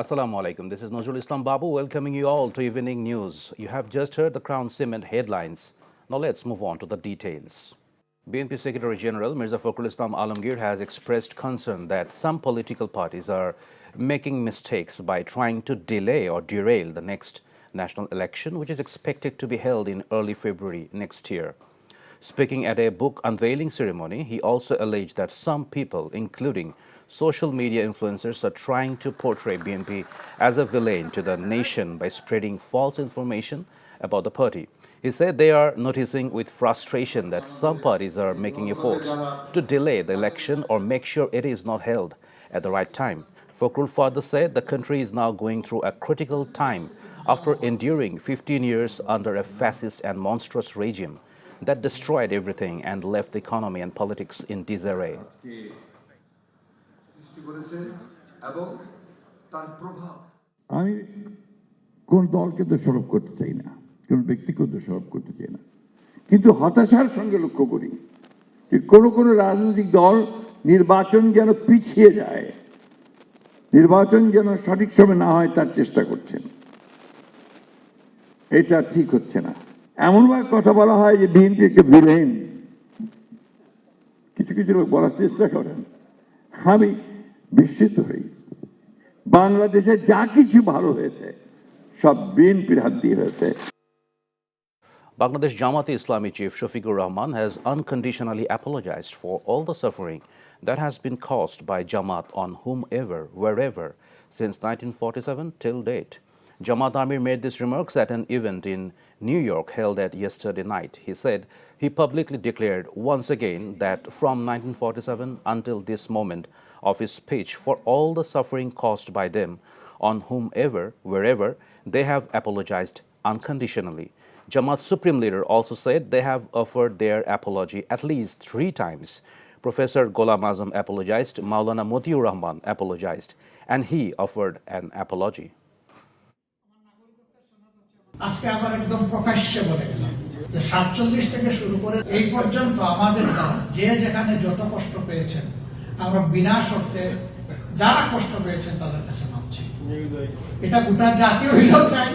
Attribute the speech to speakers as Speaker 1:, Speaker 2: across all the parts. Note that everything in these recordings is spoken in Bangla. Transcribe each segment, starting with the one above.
Speaker 1: Assalamu alaikum. This is Nazrul Islam Babu welcoming you all to Evening News. You have just heard the Crown Cement headlines. Now let's move on to the details. BNP Secretary General Mirza Fakhrul Islam Alamgir has expressed concern that some political parties are making mistakes by trying to delay or derail the next national election, which is expected to be held in early February next year. Speaking at a book unveiling ceremony, he also alleged that some people, including social media influencers, are trying to portray BNP as a villain to the nation by spreading false information about the party. He said they are noticing with frustration that some parties are making efforts to delay the election or make sure it is not held at the right time. Fakhrul further said the country is now going through a critical time after enduring 15 years under a fascist and monstrous regime that destroyed everything and left the economy and politics in disarray.
Speaker 2: কে সৃষ্টি করেছেন এবং তার প্রভাব
Speaker 3: আমি কোন দলকে দোষারোপ করতে চাই না, কোন ব্যক্তিকে দোষারোপ করতে চাই না। কিন্তু হতাশার সঙ্গে লক্ষ্য করি যে কোন কোন রাজনৈতিক দল নির্বাচন যেন পিছিয়ে যায়, নির্বাচন যেন সঠিক সময় না হয় তার চেষ্টা করছেন। এটা ঠিক হচ্ছে না। এমনভাবে কথা বলা হয় যে বিএনপি একটা ভিলেন। কিছু কিছু লোক বলার চেষ্টা করেন। আমি বিস্মিত হই বাংলাদেশে যা কিছু ভালো হয়েছে সব বিএনপির হাত দিয়ে হয়েছে
Speaker 1: Bangladesh Jamaat Islami chief Shafiqur Rahman has unconditionally apologized for all the suffering that has been caused by Jamaat on whomever, wherever, since 1947 till date. Jamaat Amir made these remarks at an event in New York held at yesterday night. He said he publicly declared once again that from 1947 until this moment of his speech, for all the suffering caused by them, on whomever, wherever, they have apologized unconditionally. Jamaat Supreme Leader also said they have offered their apology at least three times. Professor Gholam Azam apologized, Maulana Motiur Rahman apologized, and he offered an apology.
Speaker 4: আজকে আবার একদম প্রকাশ্যে বলে গেলাম যে সাতচল্লিশ থেকে শুরু করে এই পর্যন্ত আমাদের যে যেখানে যত কষ্ট পেয়েছেন আমরা বিনা শর্তে যারা কষ্ট পেয়েছেন তাদের কাছে মাপছি এটা গোটা জাতি হইলেও চাই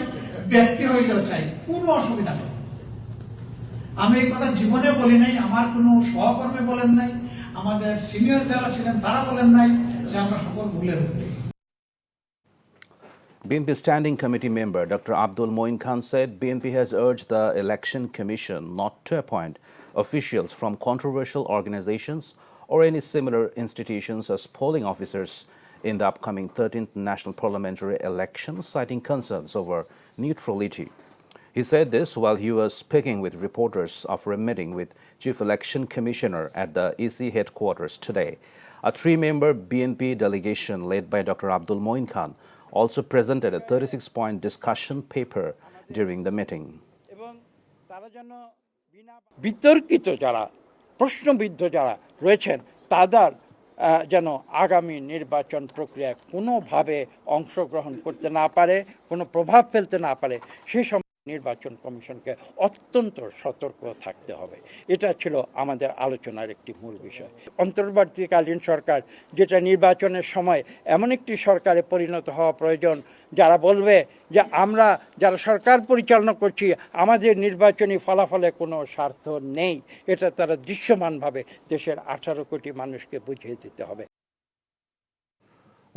Speaker 4: ব্যক্তি হইলেও চাই কোনো অসুবিধা নেই আমি এই কথা জীবনে বলি নাই আমার কোনো সহকর্মী বলেন নাই আমাদের সিনিয়র যারা ছিলেন তারা বলেন নাই যে আমরা সকল ভুলের উঠি
Speaker 1: BNP Standing Committee member Dr. Abdul Moin Khan said BNP has urged the Election Commission not to appoint officials from controversial organizations or any similar institutions as polling officers in the upcoming 13th National Parliamentary election, citing concerns over neutrality. He said this while he was speaking with reporters after a meeting with Chief Election Commissioner at the EC headquarters today. A three member BNP delegation led by Dr. Abdul Moin Khan also presented a 36 point discussion paper during the meeting.
Speaker 5: এবং তারা যেন বিনা বিতর্কিত যারা প্রশ্নবিদ্ধ যারা রয়েছেন, তাদের যেন আগামী নির্বাচন প্রক্রিয়ায় কোনোভাবে অংশগ্রহণ করতে না পারে, কোনো প্রভাব ফেলতে না পারে, সেই নির্বাচন কমিশনকে অত্যন্ত সতর্ক থাকতে হবে। এটা ছিল আমাদের আলোচনার একটি মূল বিষয়। অন্তর্বর্তীকালীন সরকার যেটা নির্বাচনের সময় এমন একটি সরকারে পরিণত হওয়া প্রয়োজন, যারা বলবে যে আমরা যারা সরকার পরিচালনা করছি, আমাদের নির্বাচনী ফলাফলে কোনো স্বার্থ নেই। এটা তারা দৃশ্যমানভাবে দেশের আঠারো কোটি মানুষকে বুঝিয়ে দিতে হবে।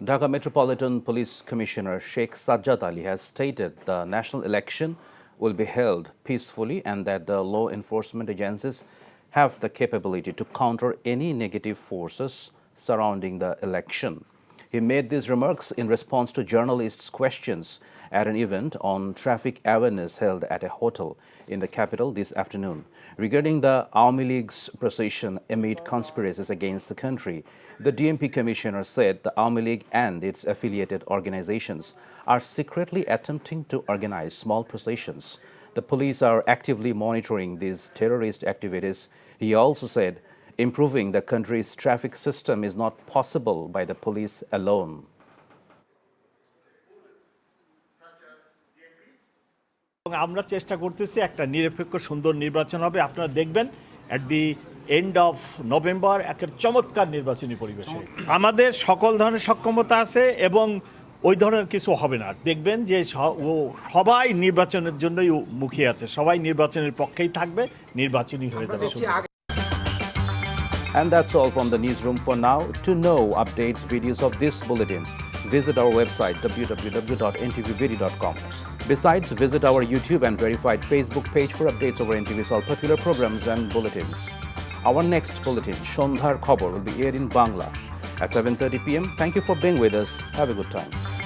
Speaker 1: Dhaka Metropolitan Police Commissioner Sheikh Sajjad Ali has stated the national election will be held peacefully and that the law enforcement agencies have the capability to counter any negative forces surrounding the election. He made these remarks in response to journalists' questions at an event on traffic awareness held at a hotel in the capital this afternoon. Regarding the Army League's procession amid conspiracies against the country, the DMP commissioner said the Army League and its affiliated organizations are secretly attempting to organize small processions. The police are actively monitoring these terrorist activities. He also said improving the country's traffic system is not possible by the police alone.
Speaker 6: আমরা চেষ্টা করতেছি একটা নিরপেক্ষ সুন্দর নির্বাচন হবে আপনারা দেখবেন at the end of November একটা চমৎকার নির্বাচনী পরিবেশে আমাদের সকল ধরনের সক্ষমতা আছে এবং ওই ধরনের কিছু হবে না দেখবেন যে ও সবাই নির্বাচনের জন্যই মুখিয়ে আছে সবাই নির্বাচনের পক্ষেই থাকবে নির্বাচনী হয়ে যাবে।
Speaker 1: And that's all from the newsroom for now. To know updates, videos of this bulletin, visit our website www.ntvvideo.com. Besides, visit our YouTube and verified Facebook page for updates over NTV's all popular programs and bulletins. Our next bulletin, Shondhar Khobor, will be aired in Bangla at 7:30 p.m. Thank you for being with us. Have a good time.